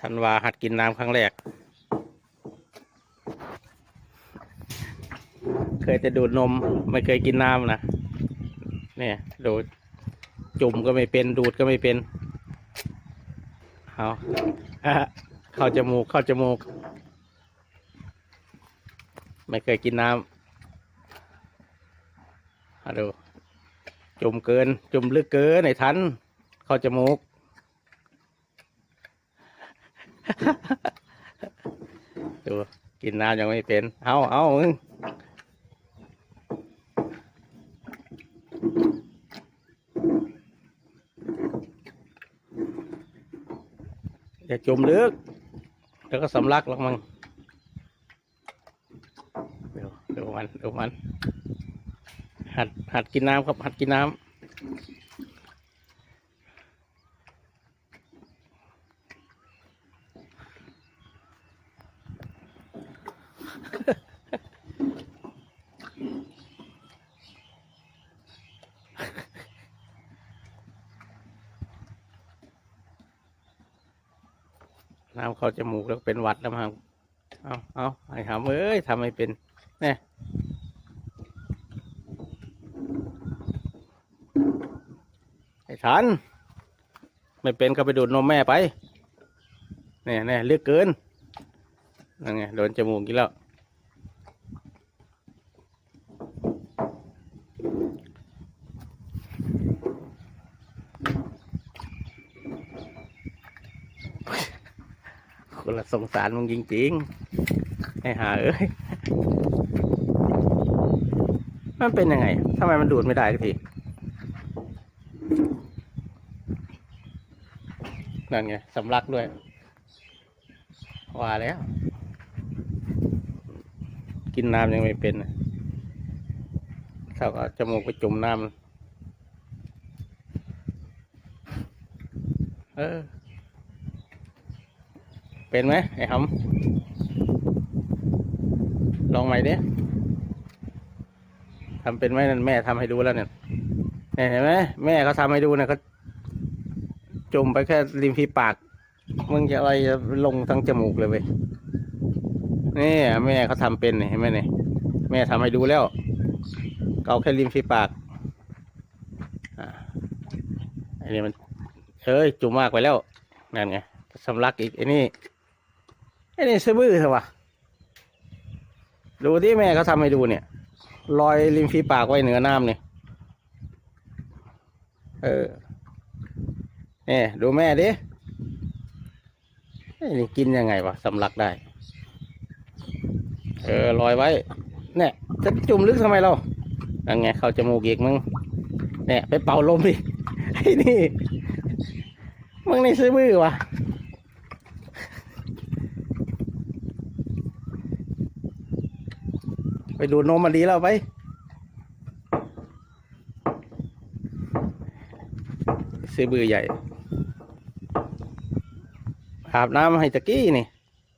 ธันวาหัดกินน้ำครั้งแรก เคยแต่ดูดนม ไม่เคยกินน้ำนะเนี่ยดูดจุ่มก็ไม่เป็นดูดก็ไม่เป็นเอาเข้าจมูกเข้าจมูก ไม่เคยกินน้ำมาดู จุ่มเกิน จุ่มลึกเกินไอ้ทัน เข้าจมูก ดูกินน้ำยังไม่เป็น เอาเอามึงอย่าจมลึก แล้วก็สำลักหรอกมึงเดี๋ยวเดี๋ยวมันเดี๋ยวมัน หัดหัดกินน้ำครับ หัดกินน้ำ น้ำเข้าจมูกแล้วเป็นหวัดแล้วมั้งเอาเอาไอ้หำเอ้ยทำให้เป็นเนี่ยไอ้ทัน ไม่เป็นก็ไปดูดนมแม่ไปเนี่ยเนี่ยเลือกเกินนั่นไงโดนจมูกกินแล้ว คนละสงสารมึงจริงๆไอ้หาเอ้ย มันเป็นยังไงทำไมมันดูดไม่ได้สักทีนั่นไงสำลักด้วย ว่าแล้ว กินน้ำยังไม่เป็นน่ะเขาก็จมูกไปจุ่มน้ำเออ เป็นไหมไอ้หำลองใหม่ดิทำเป็นไหมนั่นแม่ทำให้ดูแล้วเนี่ยเห็นไหมแม่เขาทำให้ดูเนี่ยเขาจุ่มไปแค่ริมฝีปากมึงจะอะไรจะลงทั้งจมูกเลยเว้ยนี่แม่เขาทำเป็นเนี่ยเห็นไหมเนี่ยแม่ทำให้ดูแล้วเกาแค่ริมฝีปากอ่าอันนี้มันเอ้ยจุ่มมากไปแล้วนั่นไงสำลักอีกไอ้นี่ อ้นี่ซื่อบื้อเถอะวะดูที่แม่เขาทำให้ดูเนี่ย รอยริมฝีปากไว้เหนือน้ำเนี่ยเออเนี่ยดูแม่ดิไอ้นี่กินยังไงวะสำลักได้ เออลอยไว้ เนี่ยจะจุ่มลึกทำไมเราอังไงเข้าจมูกอีกมึง เนี่ย ไปเป่าลมดิไอ้นี่ มึงในซื่อบื้อวะ ไปดูนมมันดีแล้วไป ซื้อบือใหญ่ อาบน้ำให้ตะกี้นี่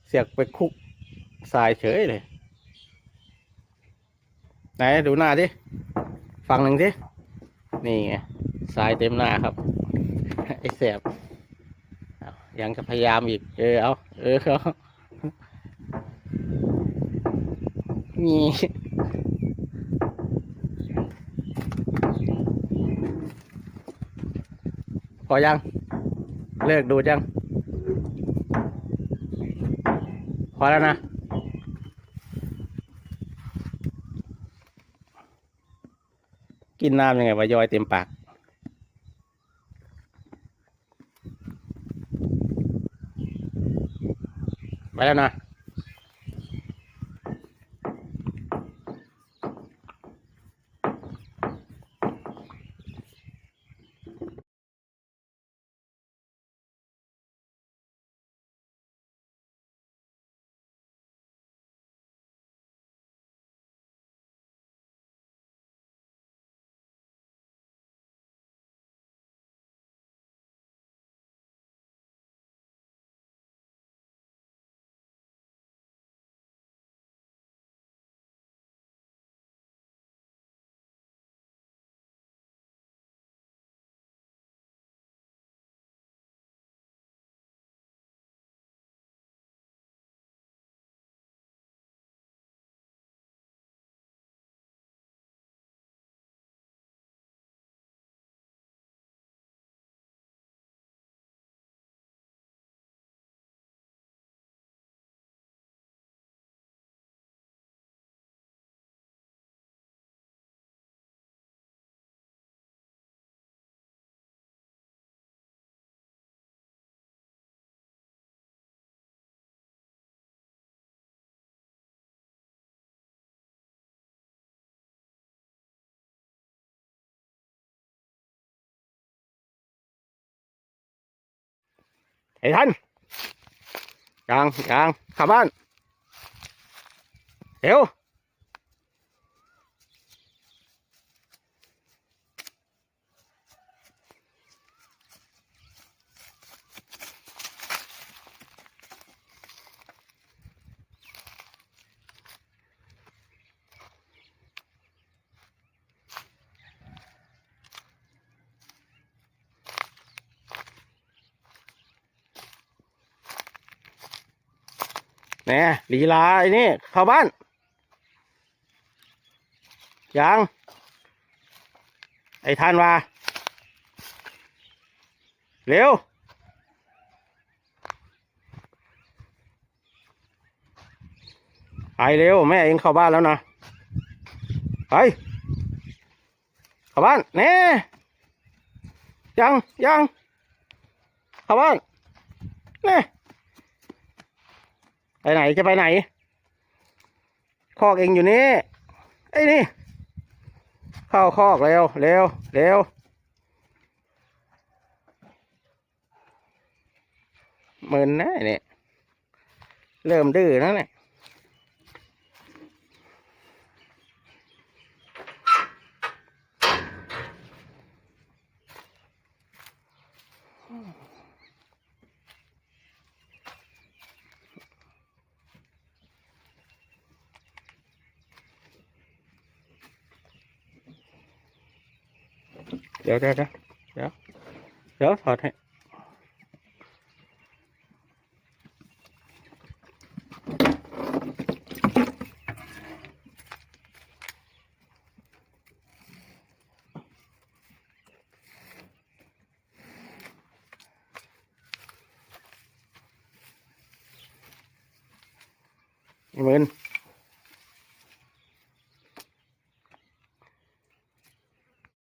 เสียกไปคุกทรายเฉยเลย ไหนดูหน้าดิฝั่งหนึ่งดินี่ไงทรายเต็มหน้าครับ ไอ้แสบยังจะพยายามอีก เออเอา เออเอา นี่พอยัง เลิกดูดยัง พอแล้วนะ กินน้ำยังไงวะย่อยเต็มปากไปแล้วนะ ไอ้ท่านยังยังขับบ้านเร็ว น่ลีลาไอ้นี่เข้าบ้านยังไอ้ท่านว่าเร็วไปเร็วแม่เองเข้าบ้านแล้วนะไปเข้าบ้านแน่ยังยังเข้าบ้านแน่ ไปไหนจะไปไหน คอกเองอยู่นี่ ไอ้นี่ เข้าคอกเร็วเร็วเร็วมึนนะเนี่ย เริ่มดื้อแล้วเนี่ย เดี๋ยวเดี๋ยวเดี๋ยวเดี๋ยวเดี๋ยวถอดให้มึน